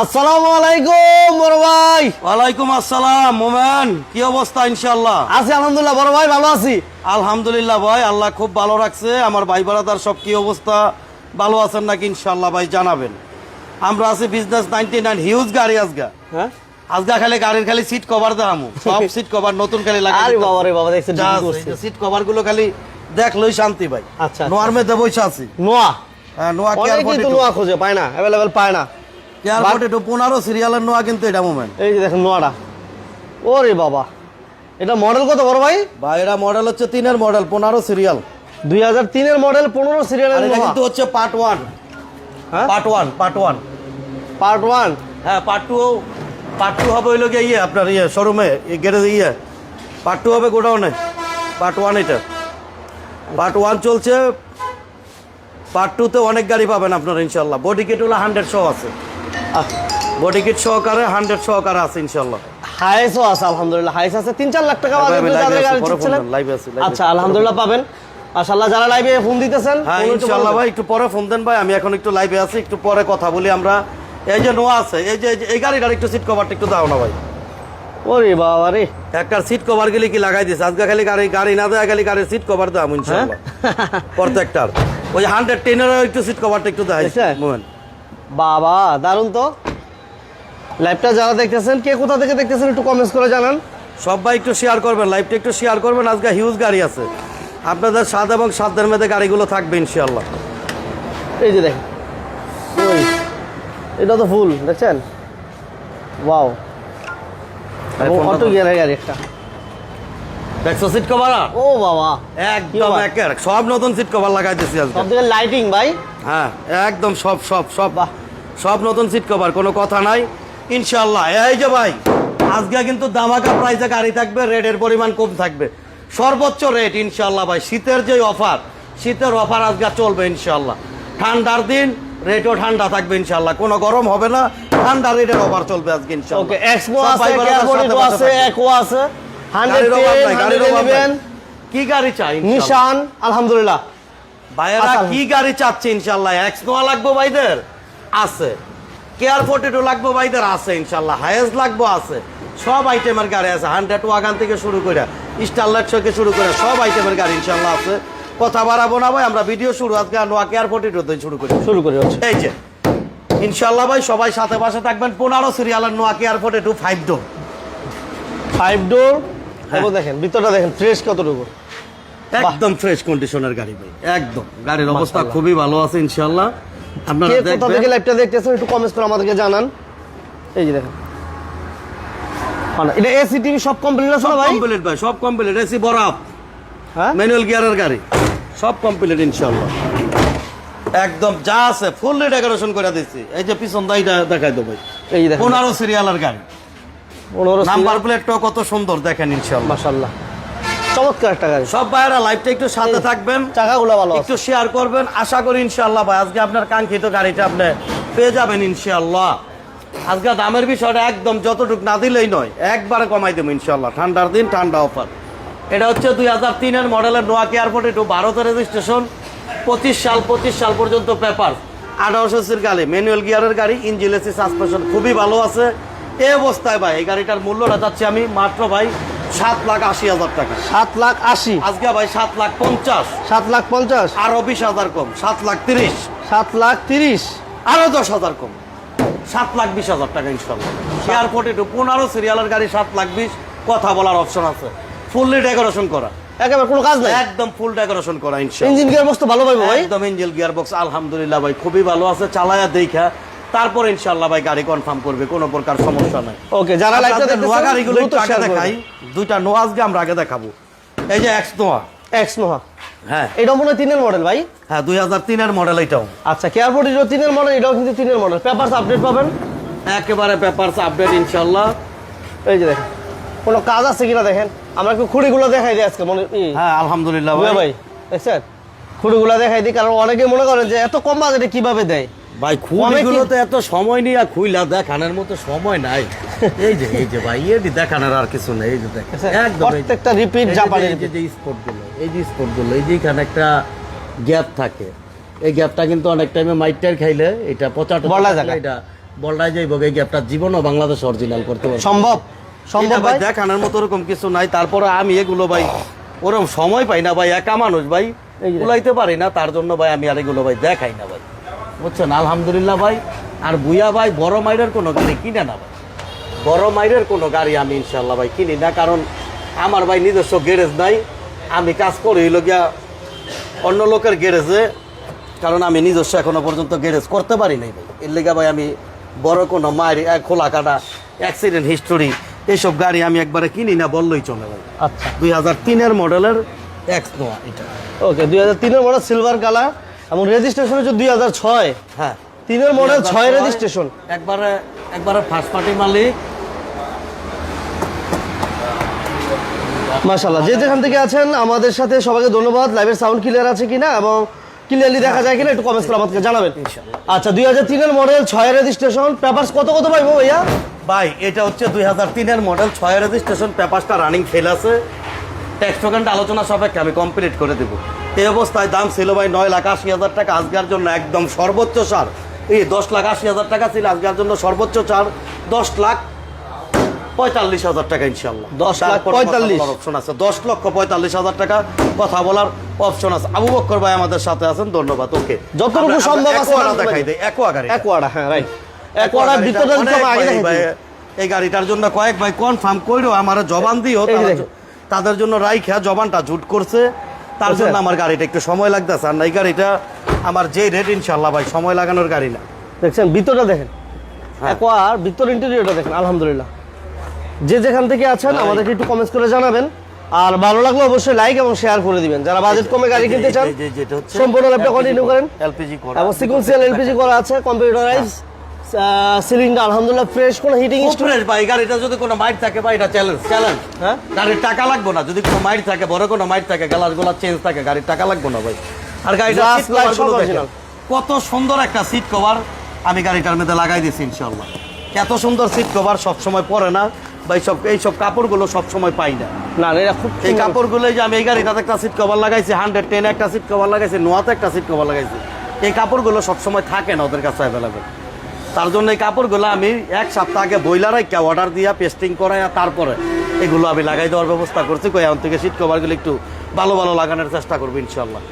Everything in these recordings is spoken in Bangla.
আসসালামু আলাইকুম বড় ভাই। ওয়ালাইকুম আসসালাম মোমেন কি অবস্থা ইনশাল্লাহ আছি আলহামদুলিল্লাহ বড় ভাই ভালো আছি। আলহামদুলিল্লাহ ভাই আল্লাহ খুব ভালো রাখছে। আমার ভাই বারাদার সব কি অবস্থা? ভালো আছেন নাকি ইনশাল্লাহ ভাই জানাবেন। আমরা আছি বিজনেস নাইনটি নাইন হিউজ গাড়ি আজগা। হ্যাঁ? আজগা খালি গাড়ির খালি সিট কভার দেখামু। সব সিট কভার নতুন খালি আরে বাবা রে বাবা দেখছেন সিট কভারগুলো খালি দেখলই শান্তি ভাই। আচ্ছা, নোয়ার মেয়েতে বসে আছি। নোয়া? হ্যাঁ, নোয়া অনেকেই নোয়া খোঁজে পায় না অ্যাভেলেবেল পায় না। পনেরো সিরিয়ালের নোয়া কিন্তু এটা মোমেন্ট এই যে দেখেন নোয়াটা। ওরে বাবা। এটা মডেল কত বড় ভাই? ভাই এটা মডেল হচ্ছে তিনের মডেল পনেরো সিরিয়াল দুই হাজার তিনের মডেল পনেরো সিরিয়ালের কিন্তু হচ্ছে পার্ট ওয়ান হ্যাঁ? Part one part one part one হ্যাঁ পার্ট টু পার্ট টু হবে হইল গিয়ে ইয়ে আপনার ইয়ে শোরুমে গ্যারেজে ইয়ে। পার্ট টু হবে গোডাউনে পার্ট ওয়ান এটা। পার্ট ওয়ান চলছে পার্ট টুতে অনেক গাড়ি পাবেন আপনারা ইনশাল্লাহ বডি কিট হলো হান্ড্রেড শো আছে। বডি কিট সহকারে হান্ড্রেড সহকারে আছে ইনশাল্লাহ হাইসও আছে আলহামদুলিল্লাহ হাইস আছে। তিন চার লাখ টাকা আচ্ছা আলহামদুলিল্লাহ পাবেন। মাশাআল্লাহ যারা লাইভে ফোন দিতেছেন হ্যাঁ ভাই একটু পরে ফোন দেন ভাই আমি এখন একটু লাইভে আছি একটু পরে কথা বলি আমরা। এই যে নোয়া আছে এই যে এই গাড়িটার একটু সিট কভারটা একটু দাও না ভাই। ওরে বাবা রে। একটা সিট কভার গেলে কি লাগাই দিছে? আজকে খালি গাড়ি গাড়ি না দেয় খালি গাড়ির সিট কভার দাম ইনশাআল্লাহ। প্রত্যেকটার। ওই হান্ড্রেড টেনের একটু সিট কভারটা একটু দেখাই। দেখছেন? বাবা দারুণ তো। লাইভটা যারা দেখতেছেন কে কোথা থেকে দেখতেছেন একটু কমেন্টস করে জানান। সবাই একটু শেয়ার করবেন লাইভটা একটু শেয়ার করবেন আজকে হিউজ গাড়ি আছে। আপনাদের স্বাদ এবং সাধ্যের মধ্যে গাড়িগুলো থাকবে ইনশাআল্লাহ। এই যে দেখেন। এটা তো ফুল দেখছেন? ওয়াও অটো গিয়ারের গাড়ি একটা। দেখছ সিট কভার ও বাবা। একদম? একের সব নতুন সিট কভার আজকে। সব লাইটিং ভাই। হ্যাঁ একদম সব সব সব। বাহ। সব নতুন সিট কভার কোনো কথা নাই। ইনশাল্লাহ এই যে ভাই আজকে কিন্তু দামাকা প্রাইসে গাড়ি থাকবে রেটের পরিমাণ কম থাকবে। সর্বোচ্চ রেট ইনশাল্লাহ ভাই শীতের যে অফার শীতের অফার আজকে চলবে ইনশাল্লাহ ঠান্ডার দিন রেটও ঠান্ডা থাকবে ইনশাল্লাহ কোনো গরম হবে না ঠান্ডা রেটের অফার চলবে আজকে ইনশাল্লাহ ওকে এক্সপো আছে ক্যারবোনিটো আছে। একো কি গাড়ি চাই নিশান আলহামদুলিল্লাহ। ভাইয়েরা আচ্ছা। কি গাড়ি চাচ্ছে ইনশাল্লাহ এক্স নোয়া লাগবে ভাইদের? আছে। কেয়ার ফোর্টি টু লাগবে ভাইদের আছে ইনশাল্লাহ। হায়েস লাগবো আছে। সব আইটেমের গাড়ি আছে। হান্ড্রেড ওয়াগান থেকে শুরু করে স্টারলাইট থেকে শুরু করে সব আইটেমের গাড়ি ইনশাল্লাহ আছে। কথা বাড়াবো না ভাই আমরা ভিডিও শুরু আজকে নোয়া কেয়ার ফোর্টি টুতে শুরু করি। শুরু করি এই যে ইনশাল্লাহ ভাই সবাই সাথে পাশে থাকবেন। পনেরো সিরিয়ালের Noah care forty two five door five door. দেখেন ভিতরটা দেখেন ফ্রেশ কতটুকু? একদম ফ্রেশ কন্ডিশনের গাড়ি ভাই একদম। গাড়ির অবস্থা খুবই ভালো আছে ইনশাল্লাহ। আপনারা কোথা থেকে লাইভটা দেখতেছেন একটু কমেন্টস করে আমাদেরকে জানান। এই যে দেখেন। এটা এসি টিভি সব কমপ্লিট আছে ভাই? কমপ্লিট ভাই সব কমপ্লিট এসি বরাফ হ্যাঁ? ম্যানুয়াল গিয়ারের গাড়ি সব কমপ্লিট ইনশাল্লাহ একদম যা আছে ফুললি ডেকোরেশন করে দিচ্ছি এই যে পিছন দাইটা দেখাই দেবো এই যে দেখেন। পনেরো সিরিয়ালের গাড়ি। পনেরো নাম্বার প্লেটটাও কত সুন্দর দেখেন ইনশাল্লাহ মাশাল্লাহ চমৎকার একটা গাড়ি সব ভাইয়েরা লাইভটা একটু সাথে থাকবেন চাকাগুলো ভালো একটু শেয়ার করবেন। আশা করি ইনশাল্লাহ ভাই আজকে আপনার কাঙ্ক্ষিত গাড়িটা আপনি পেয়ে যাবেন ইনশাল্লাহ আজকে দামের বিষয়টা একদম যতটুকু না দিলেই নয় একবারে কমাই দেবো ইনশাল্লাহ ঠান্ডার দিন ঠান্ডা অফার এটা হচ্ছে দুই হাজার তিনের মডেলের নোয়া এয়ারপোর্ট একটু ভারতের রেজিস্ট্রেশন পঁচিশ সাল পঁচিশ সাল পর্যন্ত পেপার আঠারোশো সির গাড়ি ম্যানুয়াল গিয়ারের গাড়ি ইঞ্জিন এসি সাসপেনশন খুবই ভালো আছে। এই অবস্থায় ভাই এই গাড়িটার মূল্যটা যাচ্ছে আমি মাত্র ভাই সাত লাখ আশি হাজার টাকা। সাত লাখ আশি। আজকে ভাই সাত লাখ পঞ্চাশ। সাত লাখ পঞ্চাশ। আরও বিশ হাজার কম সাত লাখ তিরিশ। সাত লাখ তিরিশ। আরও দশ হাজার কম। সাত লাখ বিশ হাজার টাকা ইনশাল্লাহ। এয়ারপোর্ট একটু পনেরো সিরিয়ালের গাড়ি সাত লাখ বিশ। কথা বলার অপশন আছে। ফুললি ডেকোরেশন করা। একেবারে কোনো কাজ নাই? একদম ফুল ডেকোরেশন করা ইনশাল্লাহ। ইঞ্জিন গিয়ার বস্তু ভালো পাইবো ভাই। একদম ইঞ্জেল গিয়ার বক্স আলহামদুলিল্লাহ ভাই খুবই ভালো আছে। চালায়া দেখা তারপর ইনশাল্লাহ ভাই গাড়ি কনফার্ম করবে কোনো প্রকার সমস্যা নাই। ওকে যারা লাইভটা আপনাদের নোয়া গাড়িগুলো একটু আগে দেখাই দুইটা নোয়া আজকে আমরা আগে দেখাবো। এই যে এক্স নোয়া। এক্স নোহা হ্যাঁ। এটা মনে তিনের মডেল ভাই? হ্যাঁ দুই হাজার তিনের মডেল এটাও। আচ্ছা কেয়ারপোর্ট এটাও তিনের মডেল এটাও কিন্তু তিনের মডেল পেপারস আপডেট পাবেন? একেবারে পেপারস আপডেট ইনশাল্লাহ এই যে দেখেন কোনো কাজ আছে কিনা দেখেন? আমরা একটু খুঁড়িগুলো দেখাই দিই আজকে মনে হ্যাঁ আলহামদুলিল্লাহ ভাই। ভাই দেখছেন? খুঁড়িগুলো দেখাই দিই কারণ অনেকে মনে করেন যে এত কম বাজেটে কীভাবে দেয়? ভাই খুঁড়িগুলো তো এত সময় নিয়ে খুইলা দেখানোর মতো সময় নাই। এই যে এই যে ভাই এটি দেখানোর আর কিছু নেই এই যে দেখছেন? একদম প্রত্যেকটা রিপিট জাপানি এই যে যে স্পটগুলো এই যে স্পটগুলো এই যে এখানে একটা গ্যাপ থাকে। এই গ্যাপটা কিন্তু অনেক টাইমে মাইটার খাইলে এটা পচাটা বলা জায়গা। এটা বলটাই যাইব। এই গ্যাপটা জীবনও বাংলাদেশ অরিজিনাল করতে পারব। সম্ভব সম্ভব ভাই দেখানোর মতো ওরকম কিছু নাই। তারপরে আমি এগুলো ভাই ওরকম সময় পাই না ভাই একা মানুষ ভাই। কুলাইতে পারি না। তার জন্য ভাই আমি আর এগুলো ভাই দেখাই না ভাই। বুঝছেন? আলহামদুলিল্লাহ ভাই। আর বুয়া ভাই বড় মাইরের কোনো গাড়ি কিনে না ভাই। বড় মাইরের কোনো গাড়ি আমি ইনশাল্লাহ ভাই কিনি না কারণ আমার ভাই নিজস্ব গ্যারেজ নাই। আমি কাজ করি গিয়া অন্য লোকের গ্যারেজে কারণ আমি নিজস্ব এখনও পর্যন্ত গ্যারেজ করতে পারি নাই ভাই। এর লেগে ভাই আমি বড় কোনো মায়ের খোলা কাটা অ্যাক্সিডেন্ট হিস্টোরি এইসব গাড়ি আমি একবারে কিনি না বললেই চলে ভাই। আচ্ছা। দুই হাজার তিনের মডেলের এক্স নোয়া এটা। ওকে দুই হাজার তিনের মডেল সিলভার কালার এবং রেজিস্ট্রেশন হচ্ছে দুই হাজার ছয়। হ্যাঁ। তিনের মডেল 2006 ছয় রেজিস্ট্রেশন একবারে একবারে ফার্স্ট পার্টি মালিক। মাশাল্লাহ যে যেখান থেকে আছেন আমাদের সাথে সবাইকে ধন্যবাদ। লাইভের সাউন্ড ক্লিয়ার আছে কিনা এবং ক্লিয়ারলি দেখা যায় কিনা একটু কমেন্টস করে আমাদেরকে জানাবেন। আচ্ছা দুই হাজার তিনের মডেল ছয় রেজিস্ট্রেশন পেপারস কত কত পাইবো ভাইয়া? ভাই এটা হচ্ছে দুই হাজার তিনের মডেল ছয় রেজিস্ট্রেশন পেপারসটা রানিং ফেল আছে। ট্যাক্স টোকেনটা আলোচনা সাপেক্ষে আমি কমপ্লিট করে দেবো। এই অবস্থায় দাম ছিল ভাই নয় লাখ আশি হাজার টাকা। আজকের জন্য একদম সর্বোচ্চ সার। এই দশ লাখ আশি হাজার টাকা ছিল আজকের জন্য সর্বোচ্চ চার দশ লাখ পঁয়তাল্লিশ হাজার টাকা ইনশাল্লাহ 10 লাখ 45 অপশন আছে। দশ লক্ষ পঁয়তাল্লিশ হাজার টাকা কথা বলার অপশন আছে। আবু বক্কর ভাই আমাদের সাথে আছেন ধন্যবাদ ওকে। যতটুকু সম্ভব আছে দেখাই পারি। দেই একোয়া গাড়ি একোয়াডা হ্যাঁ রাইট একটু আগে দেখাই এই গাড়িটার জন্য কয়েক ভাই কনফার্ম কইরো আমার জবান দিও তাদের জন্য রাইখা জবানটা জুট করছে। তার জন্য আমার গাড়িটা একটু সময় লাগতেছে। আর না এই গাড়িটা আমার যে রেট ইনশাল্লাহ ভাই সময় লাগানোর গাড়ি না। দেখছেন ভিতরটা দেখেন। হ্যাঁ। ভিতর ইন্টেরিয়রটা দেখেন আলহামদুলিল্লাহ। যে যেখান থেকে আছেন আমাদেরকে একটু কমেন্টস করে জানাবেন। আর ভালো লাগলে অবশ্যই লাইক এবং শেয়ার করে দিবেন। যারা বাজেট কমে গাড়ি কিনতে চান সম্পূর্ণ ল্যাপটা কন্টিনিউ করেন। এলপিজি করা। এবং সিকুয়েন্সিয়াল এলপিজি করা আছে কম্পিউটারাইজ সিলিন্ডার আলহামদুলিল্লাহ ফ্রেশ কোনো হিটিং fresh ভাই গাড়িটা যদি কোনো মাইট থাকে ভাই এটা চ্যালেঞ্জ চ্যালেঞ্জ হ্যাঁ? গাড়ির টাকা লাগবে না যদি কোনো মাইট থাকে বড় কোনো মাইট থাকে চেঞ্জ থাকে গাড়ির টাকা লাগবে না ভাই। আর গাড়িটা। কত সুন্দর একটা সিট কভার আমি গাড়িটার মধ্যে লাগাই দিয়েছি ইনশাল্লাহ এত সুন্দর সিট কভার সব সময় পরে না। ভাই সব এই সব কাপড়গুলো সব সময় পাই না। না এটা খুব এই। কাপড়গুলো যে আমি এই গাড়িটাতে একটা সিট কভার লাগাইছি হান্ড্রেড টেন একটা সিট কভার লাগাইছি নোয়াতে একটা সিট কভার লাগাইছি। এই কাপড়গুলো সবসময় থাকে না ওদের কাছে অ্যাভেলেবেল তার জন্য এই কাপড়গুলো আমি এক সপ্তাহ আগে বইলার রাখা অর্ডার দিয়া পেস্টিং করাইয়া তারপরে এগুলো আমি লাগাই দেওয়ার ব্যবস্থা করছি। কই এখন থেকে সিট কভারগুলো একটু ভালো ভালো লাগানোর চেষ্টা করব ইনশাল্লাহ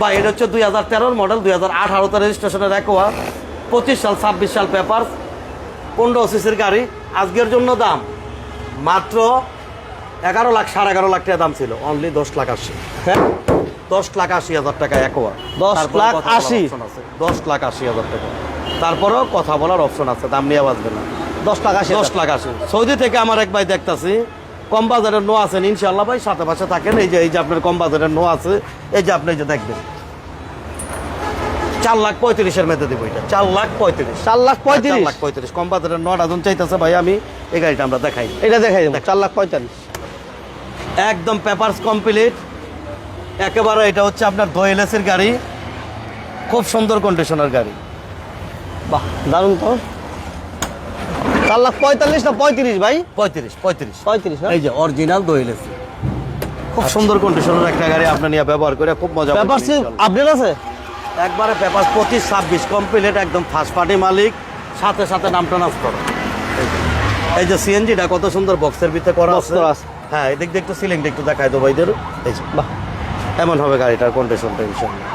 বা এটা হচ্ছে দুই হাজার তেরোর মডেল দুই হাজার আঠারোতে রেজিস্ট্রেশনের একোয়া। পঁচিশ সাল ছাব্বিশ সাল পেপার পনেরো সিসির গাড়ি। আজকের জন্য দাম মাত্র এগারো লাখ সাড়ে এগারো লাখ টাকা দাম ছিল। অনলি দশ লাখ আশি। হ্যাঁ? দশ লাখ আশি হাজার টাকা একোয়া। 10 তারপরে লাখ কথা বলার 80 option আছে। দশ লাখ আশি হাজার টাকা। তারপরেও কথা বলার অপশন আছে দাম নিয়ে বাঁচবে না। দশ টাকা আসে দশ লাখ আশি। সৌদি থেকে আমার এক ভাই দেখতাছি কম বাজারের নো আছেন ইনশাল্লাহ ভাই সাথে পাশে থাকেন এই যে এই যে আপনার কম বাজারের নো আছে এই যে আপনি এই যে দেখবেন। চার লাখ পঁয়ত্রিশের মেতে দেবো এটা। চার লাখ পঁয়ত্রিশ। চার লাখ পঁয়ত্রিশ। লাখ পঁয়ত্রিশ। কম বাজারের নটা জন চাইতেছে ভাই আমি এই গাড়িটা আমরা দেখাই এটা দেখাই দেবো। চার লাখ পঁয়তাল্লিশ। একদম পেপারস কমপ্লিট। একেবারে এটা হচ্ছে আপনার দোয়েলেসের গাড়ি। খুব সুন্দর কন্ডিশনের গাড়ি। বাহ দারুণ তো। চার লাখ পঁয়তাল্লিশ না পঁয়ত্রিশ ভাই? পঁয়ত্রিশ পঁয়ত্রিশ। পঁয়ত্রিশ এই যে অরিজিনাল দোয়েলেস খুব সুন্দর কন্ডিশনের একটা গাড়ি আপনি নিয়ে ব্যবহার করে খুব মজা ব্যাপার আপডেট আছে? একবারে পেপার পঁচিশ ছাব্বিশ কমপ্লিট একদম ফার্স্ট পার্টি মালিক। সাথে সাথে নাম ট্রান্সফার এই যে- এই যে সিএনজিটা কত সুন্দর বক্সের ভিতরে করা আছে। হ্যাঁ এদিক দিয়ে একটু সিলিংটা একটু দেখাই দেবো ভাইদের। এই বাহ। এমন হবে গাড়িটার কন্ডিশনটা ইনশাল্লাহ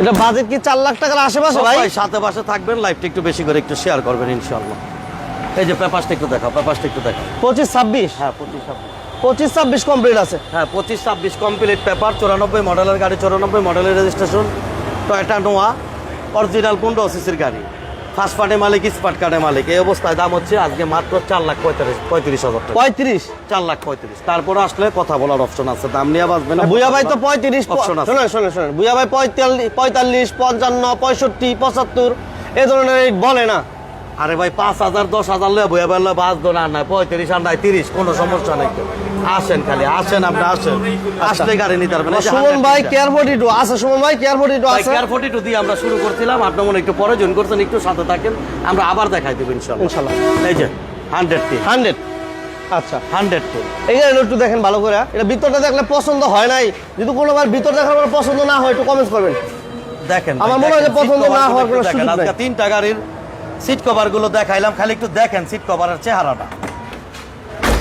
এটা বাজেট কি চার লাখ টাকার আশেপাশে ভাই? সাথে পাশে থাকবেন লাইভটা একটু বেশি করে একটু শেয়ার করবেন ইনশাল্লাহ এই যে পেপারটা একটু দেখাও পেপারটা একটু দেখাও। পঁচিশ ছাব্বিশ? হ্যাঁ পঁচিশ ছাব্বিশ। পঁচিশ ছাব্বিশ কমপ্লিট আছে। হ্যাঁ পঁচিশ ছাব্বিশ কমপ্লিট পেপার চুরানব্বই মডেলের গাড়ি চুরানব্বই মডেলের রেজিস্ট্রেশন টয়টা নোয়া অরিজিনাল পনেরো সিসির গাড়ি। ফার্স্ট পার্টি মালিক স্পার্ট কার্ডের মালিক। এই অবস্থায় দাম হচ্ছে আজকে মাত্র চার লাখ পঁয়তাল্লিশ পঁয়ত্রিশ হাজার টাকা। পঁয়ত্রিশ? চার লাখ পঁয়ত্রিশ। তারপরে আসলে কথা বলার অপশন আছে। দাম নিয়ে বাঁচবে না বুয়া ভাই তো পঁয়ত্রিশ অপশন আছে। শোনেন শোনেন শোনেন। বুয়া ভাই পঁয়তাল্লিশ পঁয়তাল্লিশ পঞ্চান্ন পঁয়ষট্টি পঁচাত্তর এ ধরনের রেট বলে না। আরে ভাই পাঁচ হাজার দশ হাজার লয়ে বইয়া বেলা বাস দোন আর নাই। পঁয়ত্রিশ আর নাই তিরিশ কোনো সমস্যা নাই। আসেন খালি আসেন আপনি আসেন। আসলে গাড়ি নিতে পারবেন। সুমন ভাই কেয়ার ফোর্টি টু আছে সুমন ভাই কেয়ার ফোর্টি টু আছে। কেয়ার ফোর্টি টু দিয়ে আমরা শুরু করছিলাম। আপনার মনে একটু পরে জয়েন করছেন একটু সাথে থাকেন। আমরা আবার দেখাই দেবো ইনশাল্লাহ। ইনশাল্লাহ। এই যে হান্ড্রেড টি। হান্ড্রেড আচ্ছা। Hundred T. এই যে একটু দেখেন ভালো করে। এটা ভিতরটা দেখলে পছন্দ হয় নাই। যদি কোনো ভিতর দেখার পর পছন্দ না হয় একটু কমেন্ট করবেন। দেখেন আমার মনে হয় পছন্দ না হওয়ার কোনো। সুযোগ তিনটা গাড়ির সিট কভারগুলো দেখাইলাম। খালি একটু দেখেন সিট কভারের চেহারাটা।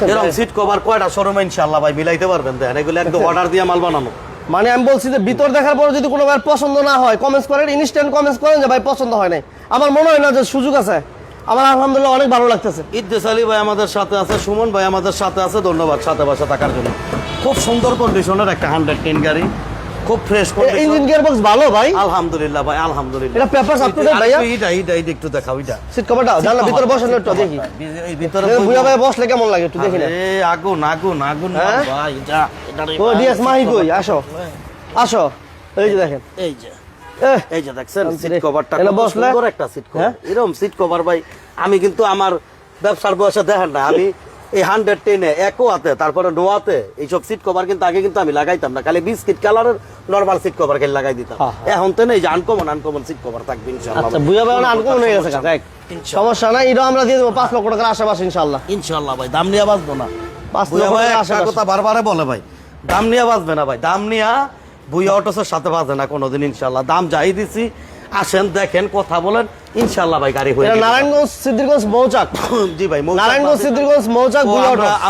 এরকম সিট কভার কয়টা শোরুমে ইনশাআল্লাহ ভাই মিলাইতে পারবেন? দেন এগুলো একদম অর্ডার দিয়ে মাল বানানো। মানে আমি বলছি যে ভিতর দেখার পরে যদি কোনো ভাই পছন্দ না হয় কমেন্টস করেন ইনস্ট্যান্ট কমেন্টস করেন যে ভাই পছন্দ হয় নাই। আমার মনে হয় না যে সুযোগ আছে। আমার আলহামদুলিল্লাহ অনেক ভালো লাগতেছে। ইদ্দেস আলী ভাই আমাদের সাথে আছে সুমন ভাই আমাদের সাথে আছে ধন্যবাদ সাথে বাসা থাকার জন্য। খুব সুন্দর কন্ডিশনের একটা হান্ড্রেড টেন গাড়ি। খুব ফ্রেশ ইঞ্জিন গিয়ার বক্স ভালো ভাই। আলহামদুলিল্লাহ ভাই আলহামদুলিল্লাহ। এটা date ভাইয়া? এইটা এইটা এইটা একটু দেখাও এইটা। সিট কভারটা জানলা ভিতরে বসেন একটু দেখি। এই ভিতরে ভাই বসলে কেমন লাগে একটু দেখি না। আরে, আগুন আগুন আগুন হ্যাঁ? ভাই এটা এটা ও ভাই, ডিএস মাহি কই? আসো। আসো। এই যে দেখেন। এই যে। এই যে দেখছেন সিট কভারটা কত? সুন্দর একটা সিট? কভার এরকম সিট কভার ভাই আমি কিন্তু আমার ব্যবসার বয়সে দেখেন না আমি এই হান্ড্রেড টেনে একো হাতে তারপরে নোয়াতে এইসব সিট কভার কিন্তু আগে কিন্তু আমি লাগাইতাম না খালি বিস্কিট কালারের নর্মাল সিট কভার খালি লাগাই দিতাম। হ্যাঁ, এখন তো নেই যে আনকমন আনকমন সিট কভার থাকবে ইনশাআল্লাহ। আচ্ছা বুঝা ভাই আনকমন হয়ে গেছে সমস্যা নাই এটা আমরা দিয়ে দেবো পাঁচ লক্ষ টাকার আশেপাশে ইনশাল্লাহ ইনশাআল্লাহ ভাই দাম নিয়ে বাঁচবো না। পাঁচ লক্ষ টাকার কথা বারবারে বলে ভাই দাম নিয়ে বাঁচবে না ভাই দাম নিয়ে বুয়া অটোসের সাথে বাঁচবে না কোনোদিন ইনশাল্লাহ দাম যাই দিছি আসেন দেখেন কথা বলেন। ইনশাল্লাহ ভাই গাড়ি হয়ে। নারায়ণগঞ্জ সিদ্দিরগঞ্জ মৌচাক। জি ভাই নারায়ণগঞ্জ সিদ্দিরগঞ্জ মৌচাক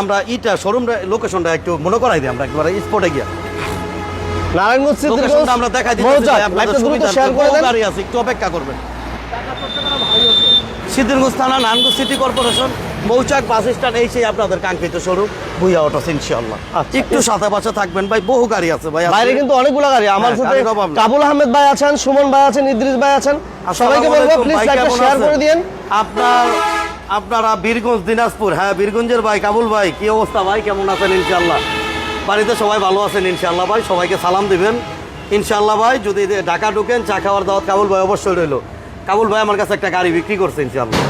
আমরা ইটা শোরুম লোকেশনটা একটু মনে করাই দিই আমরা একবারে স্পটে গিয়া। নারায়ণগঞ্জ সিদ্দিরগঞ্জ আমরা দেখাই দিই মৌচাক। দ্রুত শেয়ার করে দেন। গাড়ি আছে একটু অপেক্ষা করবেন। সিদ্ধিরগঞ্জ থানা Narayanganj city corporation. Mouchak bus stand এই সেই আপনাদের কাঙ্ক্ষিত স্বরূপ ভুইয়া অটোস ইনশাআল্লাহ। আচ্ছা। একটু সাথে পাশে থাকবেন ভাই বহু গাড়ি আছে ভাই বাইরে কিন্তু অনেকগুলো গাড়ি আমার হ্যাঁ, সাথে অভাব নেই। কাবুল আহমেদ ভাই আছেন সুমন ভাই আছেন ইদ্রিস ভাই আছেন। সবাইকে বলব প্লিজ কেমন শেয়ার করে দিন আপনার আপনারা বীরগঞ্জ দিনাজপুর হ্যাঁ বীরগঞ্জের ভাই কাবুল ভাই কি অবস্থা ভাই? কেমন আছেন ইনশাল্লাহ বাড়িতে সবাই ভালো আছেন ইনশাল্লাহ ভাই সবাইকে সালাম দিবেন। ইনশাল্লাহ ভাই যদি ঢাকা ঢুকেন চা খাওয়ার দাওয়াত কাবুল ভাই অবশ্যই রইল। কাবুল ভাই আমার কাছে একটা গাড়ি বিক্রি করছে ইনশাল্লাহ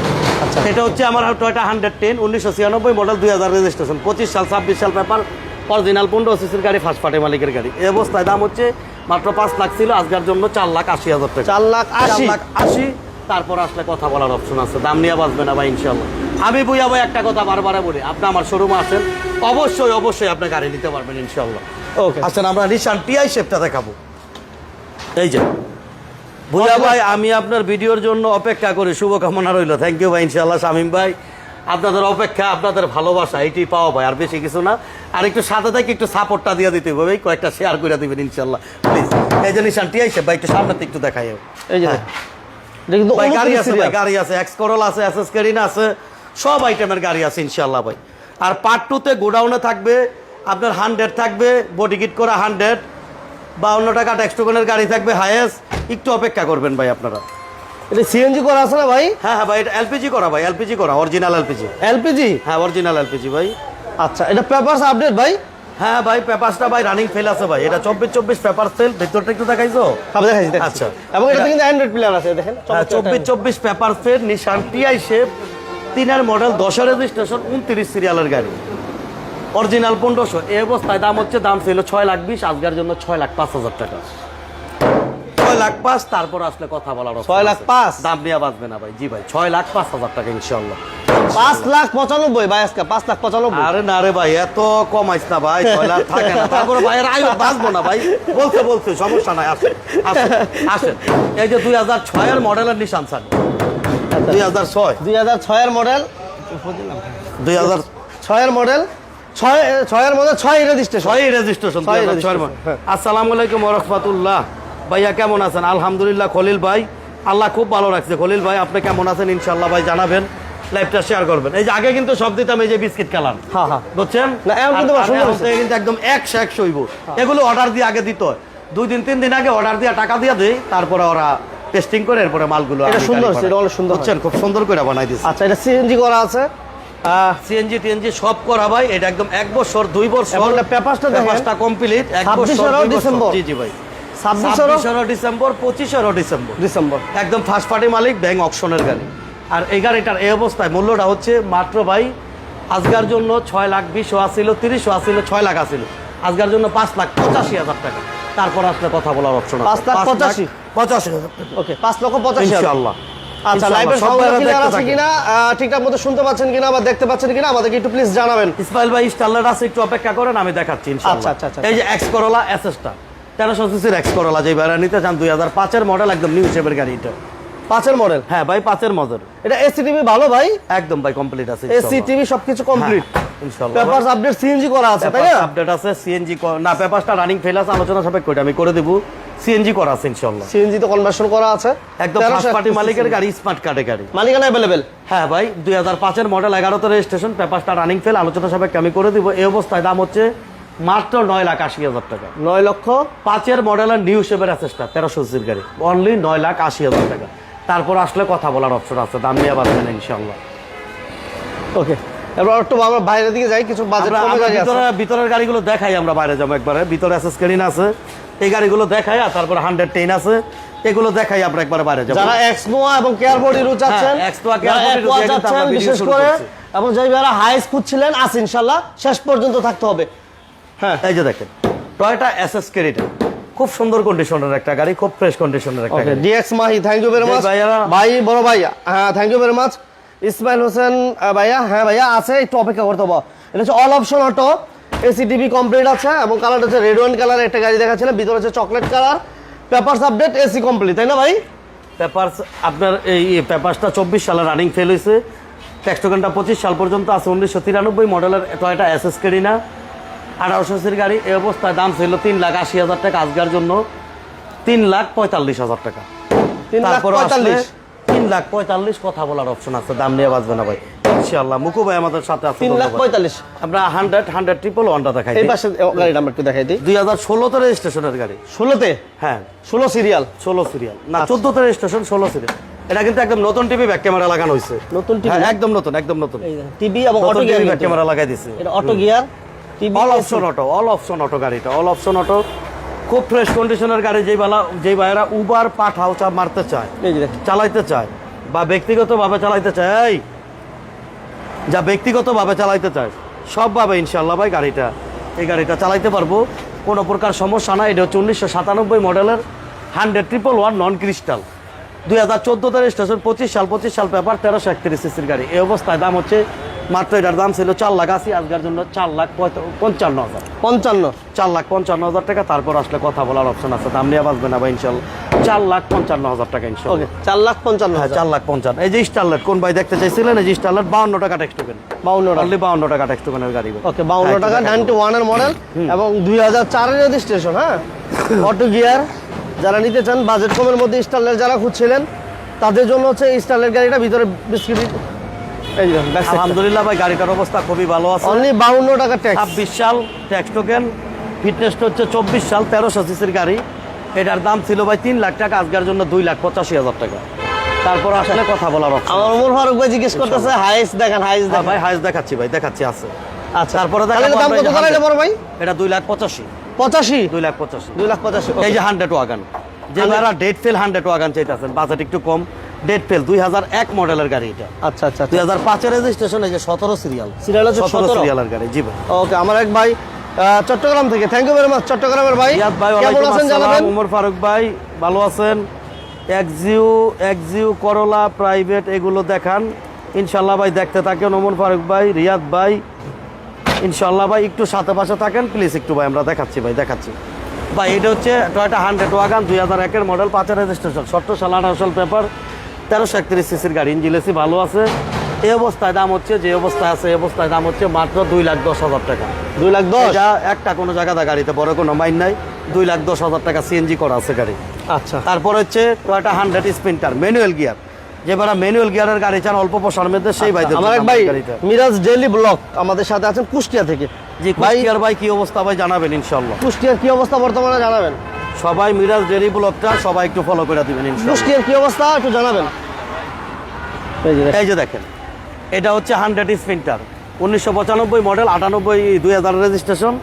আচ্ছা। এটা হচ্ছে আমার টয়টা হান্ড্রেড টেন উনিশশো ছিয়ানব্বই মডেল দুই হাজার রেজিস্ট্রেশন পঁচিশ সাল ছাব্বিশ সাল পেপার অরিজিনাল পনেরো সিসির গাড়ি ফার্স্ট পার্টি মালিকের গাড়ি। এই অবস্থায় দাম হচ্ছে মাত্র পাঁচ লাখ ছিল আজকের জন্য চার লাখ আশি হাজার টাকা। চার লাখ আশি। লাখ আশি। তারপর আসলে কথা বলার অপশন আছে। দাম নিয়ে বাঁচবে না ভাই ইনশাল্লাহ আমি বুঝা ভাই একটা কথা বারবার বলি আপনি আমার শোরুমে আসেন অবশ্যই অবশ্যই আপনি গাড়ি নিতে পারবেন ইনশাল্লাহ ওকে আসেন আমরা নিশান টিআই শেপটা দেখাবো। এই যে। বুঝা ভাই আমি আপনার ভিডিওর জন্য অপেক্ষা করি। শুভকামনা রইল। থ্যাংক ইউ ভাই ইনশাল্লাহ শামিম ভাই। আপনাদের অপেক্ষা আপনাদের ভালোবাসা এইটি পাওয়া ভাই আর বেশি কিছু না। আর একটু সাথে থেকে একটু সাপোর্টটা দিয়ে দিতে হবে ভাই কয়েকটা শেয়ার করে দিবেন ইনশাল্লাহ প্লিজ এই যে নিশান টিআই শেপ ভাই একটু সামনে থেকে একটু দেখাই এই যে হ্যাঁ। এটা ভাই গাড়ি আছে ভাই গাড়ি আছে। এক্স করল আছে এসএস কেরিনা আছে সব আইটেমের গাড়ি আছে ইনশাল্লাহ ভাই। আর পার্ট টুতে গোডাউনে থাকবে আপনার হান্ড্রেড থাকবে বডি কিট করা হান্ড্রেড বাউন্ন টাকা ট্যাক্সটোকনের গাড়ি থাকবে হায়েস্ট একটু অপেক্ষা করবেন ভাই আপনারা। এটা সিএনজি করা আছে না ভাই? হ্যাঁ হ্যাঁ ভাই এটা এলপিজি করা ভাই এলপিজি করা অরিজিনাল এলপিজি এলপিজি হ্যাঁ অরিজিনাল এলপিজি ভাই। আচ্ছা এটা পেপারস আপডেট ভাই? হ্যাঁ ভাই পেপারসটা ভাই রানিং ফেল আছে ভাই। এটা চব্বিশ চব্বিশ পেপার সেল ভেতরটা একটু দেখাইছো? দেখাচ্ছি দেখাচ্ছি। আচ্ছা। এবং এটা কিন্তু অ্যান্ড্রয়েড প্লেয়ার আছে দেখেন হ্যাঁ চব্বিশ চব্বিশ পেপার ফের নিশান টিআই শেপ তিনের মডেল দশের রেজিস্ট্রেশন উনত্রিশ সিরিয়ালের গাড়ি। অরিজিনাল পনেরোশো। এই অবস্থায় দাম হচ্ছে দাম ছিল ছয় লাখ বিশ আজকের জন্য ছয় লাখ পাঁচ হাজার টাকা। ছয় লাখ পাঁচ তারপর আসলে কথা বলার ছয় লাখ পাঁচ? দাম নিয়ে বাঁচবে না ভাই। জি ভাই ছয় লাখ পাঁচ হাজার টাকা ইনশাল্লাহ পাঁচ লাখ পঁচানব্বই ভাই আজকে পাঁচ লাখ পঁচানব্বই। আরে না রে ভাই এত কমাইস না ভাই ছয় লাখ থাকে না। তারপরে ভাই আয়ু বাঁচবো না ভাই। বলতে বলতে সমস্যা নাই আসেন আসেন আসেন। এই যে দুই হাজার ছয়ের মডেলের নিশান স্যার। দুই হাজার ছয়। দুই হাজার ছয়ের মডেল দুই হাজার ছয়ের মডেল ছয় ছয়ের মডেল ছয় রেজিস্ট্রেশন ছয় রেজিস্ট্রেশন হ্যাঁ। আসসালামু আলাইকুম রহমতুল্লাহ। ভাইয়া কেমন আছেন? আলহামদুলিল্লাহ খলিল ভাই। আল্লাহ খুব ভালো রাখছে। খলিল ভাই আপনি কেমন আছেন? ইনশাল্লাহ ভাই জানাবেন লাইভটা শেয়ার করবেন। এই যে আগে কিন্তু সব দিতাম এই যে বিস্কিট কালার। হ্যাঁ হ্যাঁ। বুঝছেন? কিন্তু একদম একশো একশো হইব। এগুলো অর্ডার দিয়ে আগে দিত। দুই দিন তিন দিন আগে অর্ডার দিয়ে টাকা দিয়ে দেয় তারপরে ওরা টেস্টিং করে এরপরে মালগুলো এটা সুন্দর সুন্দর খুব সুন্দর করে বানাই দিচ্ছে আচ্ছা এটা সিএনজি করা আছে? সিএনজি টিএনজি সব করা ভাই এটা একদম এক বছর দুই বছর। পেপারসটা কমপ্লিট এক বছর 26 দুই বছর। ডিসেম্বর। জি জি ভাই ছাব্বিশেরও ডিসেম্বর পঁচিশেরও ডিসেম্বর ডিসেম্বর একদম ফার্স্ট পার্টি মালিক ব্যাংক অপশনের গাড়ি আর এই গাড়িটার এই অবস্থায় মূল্যটা হচ্ছে মাত্র ভাই আজকের জন্য ছয় লাখ বিশ আসছিল তিরিশ আসছিল ছয় লাখ আসছিল আজকার জন্য পাঁচ লাখ পঁচাশি হাজার টাকা তারপর আসলে কথা বলার অপশন পাঁচ লাখ পঁচাশি? পঁচাশি হাজার ওকে পাঁচ লক্ষ পঁচাশি হাজার। ইনশাআল্লাহ আচ্ছা লাইভের সব সাউন্ড ক্লিয়ার আছে কিনা? ঠিকঠাক মতো শুনতে পাচ্ছেন কিনা বা দেখতে পাচ্ছেন কিনা? আমাদেরকে একটু প্লিজ জানাবেন। ইসমাইল ভাই আছে একটু অপেক্ষা করেন আমি দেখাচ্ছি ইনশাআল্লাহ। আচ্ছা, আচ্ছা, আচ্ছা। এই যে এক্স করোলা এসএসটা তেরোশো সিসির এক্স করলা যে নিতে চান দুই হাজার পাঁচের মডেল একদম নিউ শেপের গাড়ি এটা। পাঁচের মডেল হ্যাঁ ভাই পাঁচের মডেল এটা এসি টিভি ভালো ভাই? একদম ভাই কমপ্লিট আছে এসি টিভি সবকিছু কমপ্লিট ইনশাল্লাহ পেপারস আপডেট সিএনজি করা আছে তাই না? আপডেট আছে সিএনজি না পেপারসটা রানিং ফেল আছে আলোচনা সাপেক্ষ আমি করে দেবো। সিএনজি করা আছে ইনশাল্লাহ সিএনজি তো কনভার্সন করা আছে। একদম ফার্স্ট পার্টি মালিকের গাড়ি স্মার্ট কার্ডে গাড়ি। মালিকানা হ্যাঁ ভাই মডেল রেজিস্ট্রেশন পেপারটা রানিং ফেল আলোচনা সাপেক্ষে আমি করে দিব। এই অবস্থায় দাম হচ্ছে মাত্র নয় লাখ আশি হাজার টাকা। নয় লক্ষ? পাঁচের মডেলের নিউ শেপের অ্যাসেসটা তেরোশো সির গাড়ি। অনলি নয় লাখ আশি হাজার টাকা। তারপর আসলে কথা বলার অপশন আছে দাম নিয়ে পারবেন ইনশাল্লাহ ওকে এবার একটু আমরা বাইরের দিকে যাই কিছু বাজেট ভিতরে ভিতরের গাড়িগুলো দেখাই আমরা বাইরে যাব একবারে। ভিতরে অ্যাসেস কেরিন আছে। এই গাড়িগুলো দেখাই আর তারপরে হান্ড্রেড টেন আছে এগুলো দেখাই আমরা একবারে বাইরে যাব। যারা এক্সনোয়া এবং কেয়ার বডি রু চাচ্ছেন Exnoa, Care যারা Body Roo Aqua দিয়ে কিন্তু আমরা চাচ্ছেন বিশেষ করে এবং যে যারা হাইস খুঁজছিলেন আছে ইনশাল্লাহ শেষ পর্যন্ত থাকতে হবে। হ্যাঁ এই যে দেখেন টয়টা এসএস কেরিটা খুব সুন্দর কন্ডিশনের একটা গাড়ি খুব ফ্রেশ কন্ডিশনের একটা গাড়ি। DX Mahi thank you very much ভাইয়া। ভাই বড় ভাইয়া হ্যাঁ thank you very much Ismail Hossain ভাইয়া হ্যাঁ ভাইয়া আছে একটু অপেক্ষা করতে হবে। এটা হচ্ছে all option auto AC TV complete আছে এবং কালার হচ্ছে রেড ওয়ান কালার একটা গাড়ি দেখাচ্ছিলাম ভিতরে হচ্ছে chocolate colour papers update AC complete তাই না ভাই? পেপারস আপনার এই পেপারসটা চব্বিশ সালে রানিং ফেল হয়েছে। টেক্সটোকেনটা পঁচিশ সাল পর্যন্ত আছে উনিশশো তিরানব্বই মডেলের টয়টা এসএস কেরিনা আঠারোশো সির গাড়ি এই অবস্থায় দাম ছিল তিন লাখ আশি হাজার টাকা আজকের জন্য। তিন লাখ পঁয়তাল্লিশ হাজার টাকা। তিন লাখ পঁয়তাল্লিশ। তিন লাখ পঁয়তাল্লিশ কথা বলার অপশন আছে দাম নিয়ে বাঁচবে না ভাই। ইনশাল্লাহ মুকু ভাই আমাদের সাথে আছে তিন লাখ ধন্যবাদ। পঁয়তাল্লিশ। আমরা হান্ড্রেড হান্ড্রেড ট্রিপল ওয়ানটা দেখাই এই পাশে আমরা একটু দেখাই দিই। দুই হাজার ষোলোতে রেজিস্ট্রেশনের গাড়ি। ষোলোতে? হ্যাঁ। ষোলো সিরিয়াল ষোলো সিরিয়াল না চোদ্দতে রেজিস্ট্রেশন ষোলো সিরিয়াল এটা কিন্তু একদম নতুন টিভি ব্যাক ক্যামেরা লাগানো হয়েছে। নতুন টিভি হ্যাঁ, একদম নতুন একদম নতুন। টিভি এবং অটো গিয়ার ব্যাক ক্যামেরা লাগাই দিছে এটা auto gear TV all option auto all option auto গাড়িটা অল অপশন অটো খুব ফ্রেশ কন্ডিশনের গাড়ি যেই বেলা যেই ভাইয়েরা উবার পাঠাও চা মারতে চায় চালাইতে চায় বা ব্যক্তিগতভাবে চালাইতে চায় এই যা ব্যক্তিগতভাবে চালাইতে চায়। সবভাবে ইনশাল্লাহ ভাই গাড়িটা, এই গাড়িটা চালাইতে পারব। কোনো প্রকার সমস্যা না এটা হচ্ছে উনিশশো সাতানব্বই মডেলের hundred triple one non crystal দুই হাজার তারি স্টেশন পঁচিশ সাল পঁচিশ সাল পেপার তেরোশো একত্রিশ সিসির গাড়ি। এই অবস্থায় দাম হচ্ছে মাত্র এটার দাম ছিল চার লাখ আশি আজকের জন্য চার লাখ পঞ্চান্ন হাজার। পঞ্চান্ন? চার লাখ পঞ্চান্ন হাজার টাকা তারপর আসলে কথা বলার অপশন আছে। দাম নিয়ে বাঁচবে না ভাই ইনশাল্লাহ। চার লাখ পঞ্চান্ন হাজার টাকা ইনশাল্লাহ। ওকে চার লাখ পঞ্চান্ন হ্যাঁ হাজার। চার লাখ পঞ্চান্ন। এই যে স্টারলেট কোন ভাই দেখতে চাইছিলেন? এই যে স্টারলেট বাউন্ন টাকা ট্যাক্স টোকেন বাউন্ন টাকা। বাউন্ন টাকা ট্যাক্স টোকেনের গাড়ি। ওকে বাউন্ন টাকা নাইনটি ওয়ানের মডেল এবং দুই হাজার চারের রেজিস্ট্রেশন হ্যাঁ? অটো গিয়ার যারা নিতে চান বাজেট কমের মধ্যে স্টারলের যারা খুঁজছিলেন তাদের জন্য হচ্ছে এই স্টারলের গাড়িটা ভিতরে বিস্কিট আলহামদুলিল্লাহ ভাই গাড়িটার অবস্থা খুবই ভালো আছে। অনলি বাউন্ন টাকা ট্যাক্স ছাব্বিশ সাল ট্যাক্স টোকেন ফিটনেসটা হচ্ছে চব্বিশ সাল তেরোশো সিসির গাড়ি। এটার দাম ছিল ভাই তিন লাখ টাকা আজকের জন্য দুই লাখ পঁচাশি হাজার টাকা। তারপর আসলে কথা বলার আমার ওমর ফারুক ভাই জিজ্ঞেস করতেছে হাইস দেখেন হাইস হ্যাঁ দেখেন। ভাই হাইস দেখাচ্ছি ভাই দেখাচ্ছি আছে। আচ্ছা তারপরে দেখাবো দাম কত যে দাঁড়াইলে 100 বড় ভাই? এটা দুই লাখ পঁচাশি। পঁচাশি? দুই লাখ পঁচাশি। দুই লাখ পঁচাশি এই যে হান্ড্রেড ওয়াগান যে যারা ডেট ফেল হান্ড্রেড ওয়াগান চাইতেছেন বাজেট একটু কম। ডেট ফেল দুই হাজার এক মডেলের গাড়ি এটা। আচ্ছা আচ্ছা দুই হাজার পাঁচের রেজিস্ট্রেশন এই যে সতেরো সিরিয়াল হচ্ছে সতেরো সিরিয়ালের গাড়ি জি ভাই। ওকে আমার এক ভাই চট্টগ্রাম থেকে। থ্যাংক ইউ ভেরি মাচ চট্টগ্রামের ভাই। কেমন আছেন জানাবেন? উমর ফারুক ভাই ভালো আছেন? এক্সিউ এক্সিউ করলা প্রাইভেট এগুলো দেখান। ইনশাল্লাহ ভাই দেখতে থাকেন ওমর ফারুক ভাই রিয়াদ ভাই। ইনশাল্লাহ ভাই একটু সাথে পাশে থাকেন। প্লিজ একটু ভাই আমরা দেখাচ্ছি ভাই দেখাচ্ছি। ভাই এটা হচ্ছে টয়টা হান্ড্রেড ওয়াগান দুই হাজার একের মডেল পাঁচের রেজিস্ট্রেশন সত্তর সাল আঠারো সাল পেপার তেরোশো একত্রিশ সিসির গাড়ি ইঞ্জিলেসি ভালো আছে। এই অবস্থায় দাম হচ্ছে যে অবস্থায় আছে এই অবস্থায় দাম হচ্ছে মাত্র দুই লাখ দশ হাজার টাকা। দুই লাখ দশ? একটা কোনো জায়গাতে গাড়িতে বড় কোনো মাইন নাই। দুই লাখ দশ হাজার টাকা সিএনজি করা আছে গাড়ি। আচ্ছা। তারপর হচ্ছে Toyota hundred Sprinter manual gear যে ম্যানুয়াল গিয়ারের গাড়ি চান অল্প পয়সার মধ্যে সেই ভাই আমার এক ভাই মিরাজ ডেইলি ব্লক আমাদের সাথে আছেন কুষ্টিয়া থেকে। জি কুষ্টিয়ার ভাই কি অবস্থা ভাই জানাবেন ইনশাল্লাহ কুষ্টিয়ার কি অবস্থা বর্তমানে জানাবেন? সবাই মিরাজ ডেরি ব্লকটা সবাই একটু ফলো করে দিবেন কুষ্টিয়ার কি অবস্থা? একটু জানাবেন। এই যে দেখেন। এই যে দেখেন এটা হচ্ছে হান্ড্রেড স্পিন্টার উনিশশো পঁচানব্বই মডেল আটানব্বই দুই হাজার রেজিস্ট্রেশন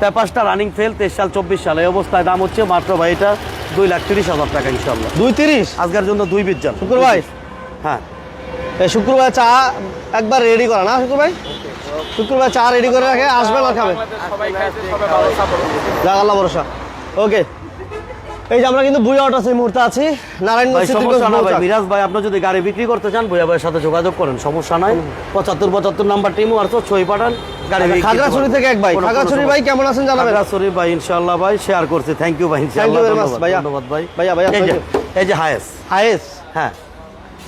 পেপারসটা রানিং ফেল তেইশ সাল চব্বিশ সাল। এই অবস্থায় দাম হচ্ছে মাত্র ভাই এটা দুই লাখ তিরিশ হাজার টাকা ইনশাল্লাহ দুই তিরিশ? আজকের জন্য দুই বিশ যান শুক্র ভাই? হ্যাঁ। এই শুক্রবার চা একবার রেডি করা না শুক্র ভাই? শুক্রবার চা রেডি করে রাখে আসবেন আর খাবেন যাক আল্লাহ ভরসা। ওকে এই যে আমরা কিন্তু বুয়া অটো এই মুহূর্তে আছি। নারায়ণগঞ্জ সমস্যা না ভাই। মিরাজ ভাই আপনি যদি গাড়ি বিক্রি করতে চান ভুয়া ভাইয়ের সাথে যোগাযোগ করেন সমস্যা নাই। পঁচাত্তর পঁচাত্তর নাম্বার টিম আর তো ছয় পাঠান করতে খাগড়াছড়ি থেকে এক ভাই। খাগড়াছড়ি ভাই কেমন আছেন জানাবেন? খাগড়াছড়ি ভাই ইনশাআল্লাহ ভাই শেয়ার করছি। থ্যাংক ইউ ভাই ইনশাআল্লাহ ধন্যবাদ, ভাই। ভাইয়া, ভাইয়া, এই যে হায়েস। হায়েস। হ্যাঁ।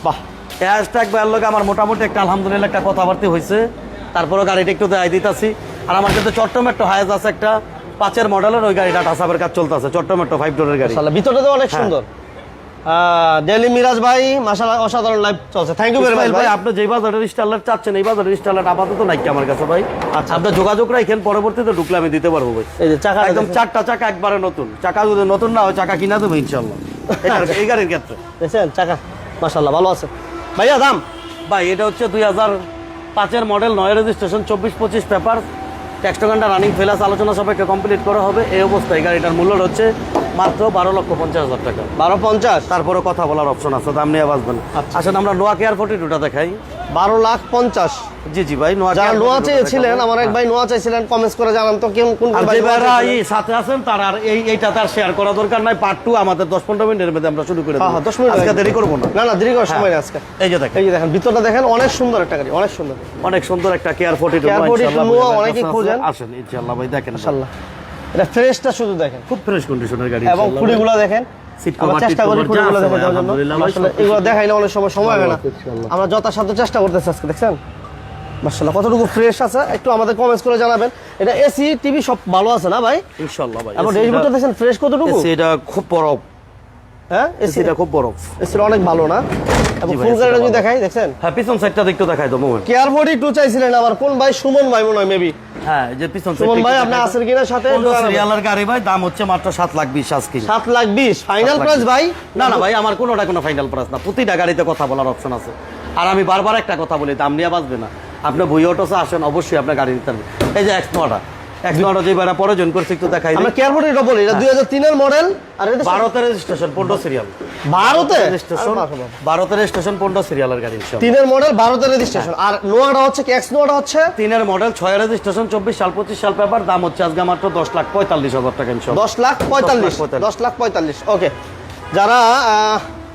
বাহ। হ্যাশট্যাগ ভাইয়ের লোক আমার মোটামুটি একটা আলহামদুলিল্লাহ একটা কথাবার্তা হয়েছে তারপরে গাড়িটা একটু দেয় দিতাছি। আর আমার কিন্তু চট্টমেট্রো হায়েস আছে একটা। পাঁচের মডেলের ওই গাড়িটা টাসাবের কাজ চলতেছে চট্টমেট্রো ফাইভ ডোরের গাড়ি। ভিতরটা তো অনেক হ্যাঁ। সুন্দর। ডেলি মিরাজ ভাই মাশাআল্লাহ অসাধারণ লাইভ চলছে। থ্যাংক ইউ ভেরি মাচ ভাই আপনি যেই বাজারের স্টাইলার চাচ্ছেন এই বাজারের স্টাইলার আপাতত নাই কি আমার কাছে ভাই। আচ্ছা। আপনি যোগাযোগ রাখেন পরবর্তীতে ঢুকলে আমি দিতে পারব ভাই। এই যে চাকা একদম চারটা চাকা একবারে নতুন। চাকা যদি নতুন না হয় চাকা কিনা দেবো ইনশাল্লাহ এটার- এই গাড়ির ক্ষেত্রে। দেখছেন? চাকা। মাশাআল্লাহ ভালো আছে। ভাইয়া দাম? ভাই এটা হচ্ছে দুই হাজার পাঁচের মডেল নয় রেজিস্ট্রেশন চব্বিশ পঁচিশ পেপার। ট্যাক্স ঘণ্টা রানিং ফেলাস আলোচনা সাপেক্ষে কমপ্লিট করা হবে। এই অবস্থায় গাড়িটার মূল্য হচ্ছে মাত্র বারো লক্ষ পঞ্চাশ হাজার টাকা। বারো পঞ্চাশ? তারপরে কথা বলার অপশন আছে দাম নিয়ে বাঁচবেন। আচ্ছা। আসেন আমরা নোয়া কেয়ার ফোর্টি টুটা দেখাই। বারো লাখ পঞ্চাশ। জি জি ভাই নোয়া যারা নোয়া চেয়েছিলেন আমার এক ভাই নোয়া চাইছিলেন কমেন্টস করে জানান তো কেমন কোন ভাই ভাইরা এই সাথে আছেন তার আর এই এইটা তার শেয়ার করা দরকার নাই। পার্ট টু আমাদের দশ পনেরো মিনিটের মধ্যে আমরা শুরু করে হ্যাঁ দেবো। হ্যাঁ দশ মিনিট আজকে দেরি করব না। না না দেরি করার সময় হ্যাঁ। আজকে। এই যে দেখেন। এই যে দেখেন ভিতরটা দেখেন অনেক সুন্দর একটা গাড়ি অনেক সুন্দর। অনেক সুন্দর একটা কেয়ার ফোর্টি Care 42 নোয়া অনেকেই খোঁজেন। আসেন ইনশাআল্লাহ ভাই দেখেন। মাশাআল্লাহ এটা ফ্রেশটা শুধু দেখেন। খুব ফ্রেশ কন্ডিশনের গাড়ি এবং খুঁড়িগুলো দেখেন। চেষ্টা করি খুঁড়িগুলো জন্য। আসলে এগুলো অনেক সময় সময় হয় না। আমরা যথাসাধ্য চেষ্টা করতেছি আজকে দেখছেন? মাশাআল্লাহ কতটুকু ফ্রেশ আছে? একটু আমাদের কমেন্টস করে জানাবেন। এটা এসি টিভি সব ভালো আছে না ভাই? ইনশাআল্লাহ ফ্রেশ কতটুকু? এটা খুব বরফ হ্যাঁ? এসিটা খুব অনেক ভালো না? এবং ফুল গাড়িটা যদি দেখাই দেখছেন? হ্যাঁ পিছন সাইডটা দেখতে দেখাই মোমেন্ট কেয়ার টু চাইছিলেন আবার। কোন ভাই? সুমন ভাই মনে হয় মেবি হ্যাঁ এই যে পিছন সুমন ভাই আপনি আছেন কিনা সাথে? সিরিয়ালের গাড়ি ভাই? দাম হচ্ছে মাত্র লাখ আজকে। লাখ ফাইনাল প্রাইস ভাই? না না ভাই আমার কোনোটা কোনো ফাইনাল প্রাইস না। প্রতিটা গাড়িতে কথা বলার অপশন আছে। আর আমি বারবার একটা কথা বলি দাম নিয়ে বাঁচবে না। আপনি বই অটোসে আসেন অবশ্যই আপনার গাড়ি নিতে হবে। এই যে এক্স নোয়াটা এক্স নোয়াটা যে করছে একটু দেখাই আমরা কেয়ার ফোর্টি এটা বলি? এটা দুই হাজার তিনের মডেল আর এটা ভারতের রেজিস্ট্রেশন পনেরো সিরিয়াল ভারতে রেজিস্ট্রেশন ভারতের রেজিস্ট্রেশন পনেরো সিরিয়ালের গাড়ি। তিনের মডেল ভারতের রেজিস্ট্রেশন আর নোয়াটা হচ্ছে কি? এক্স নোয়াটা হচ্ছে? তিনের মডেল ছয় রেজিস্ট্রেশন চব্বিশ সাল পঁচিশ সাল পেপার দাম হচ্ছে আজকে মাত্র দশ লাখ পঁয়তাল্লিশ হাজার টাকা দশ লাখ পঁয়তাল্লিশ। দশ লাখ পঁয়তাল্লিশ। ওকে। যারা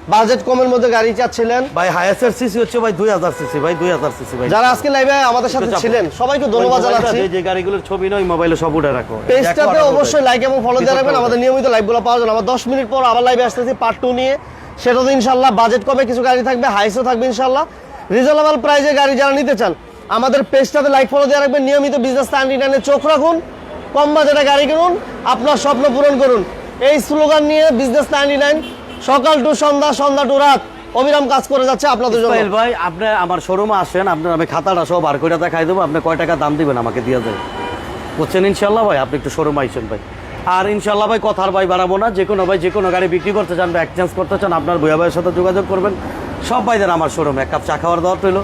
বাজেট কমের মধ্যে গাড়ি চাচ্ছিলেন। ভাই হায়েস্টের সিসি হচ্ছে ভাই দুই হাজার সিসি ভাই দুই হাজার সিসি ভাই। যারা আজকে লাইভে আমাদের সাথে ছিলেন সবাইকে ধন্যবাদ জানাচ্ছি। যে- গাড়িগুলোর ছবি নয় মোবাইলে সব উঠে রাখো। পেজটাতে অবশ্যই লাইক এবং ফলো দিয়ে রাখবেন। আমাদের নিয়মিত লাইভগুলো পাওয়া যাবে আবার দশ মিনিট পর আবার লাইভে আসতেছি পার্ট টু নিয়ে। সেটা তো ইনশাল্লাহ বাজেট কমে কিছু গাড়ি থাকবে হাইসও থাকবে ইনশাল্লাহ রিজনেবল প্রাইসে গাড়ি যারা নিতে চান আমাদের পেজটাতে লাইক ফলো দিয়ে রাখবেন। নিয়মিত বিজনেস নাইনে চোখ রাখুন কম বাজেটে গাড়ি কিনুন আপনার স্বপ্ন পূরণ করুন। এই স্লোগান নিয়ে বিজনেস নাইনটি নাইন সকাল টু সন্ধ্যা সন্ধ্যা টু রাত অবিরাম কাজ করে যাচ্ছে আপনাদের জন্য। ভাই, আপনি আমার শোরুমে আসেন, আপনার আমি খাতাটা সব বার করে দেখাই দেবো, আপনি কয় টাকা দাম দিবেন আমাকে দিয়ে দেবেন বুঝছেন ইনশাল্লাহ ভাই? আপনি একটু শোরুমে আইসেন ভাই। আর ইনশাল্লাহ ভাই, কথার ভাই বাড়াবো না, যে কোনো ভাই, যে কোনো গাড়ি বিক্রি করতে চান বা এক্সচেঞ্জ করতে চান, আপনার ভূয়া ভাইয়ের সাথে যোগাযোগ করবেন। সব ভাইদের আমার শোরুমে এক কাপ চা খাওয়ার দাওয়াত রইল।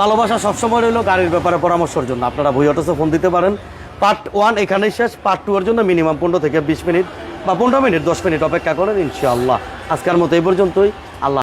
ভালোবাসা সবসময় রইল গাড়ির ব্যাপারে পরামর্শের জন্য। আপনারা ভুই অটোসে ফোন দিতে পারেন। পার্ট ওয়ান এখানেই শেষ, পার্ট টু এর জন্য মিনিমাম পনেরো থেকে বিশ মিনিট বা পনেরো মিনিট, দশ মিনিট অপেক্ষা করেন ইনশাআল্লাহ। আজকের মতো এই পর্যন্তই।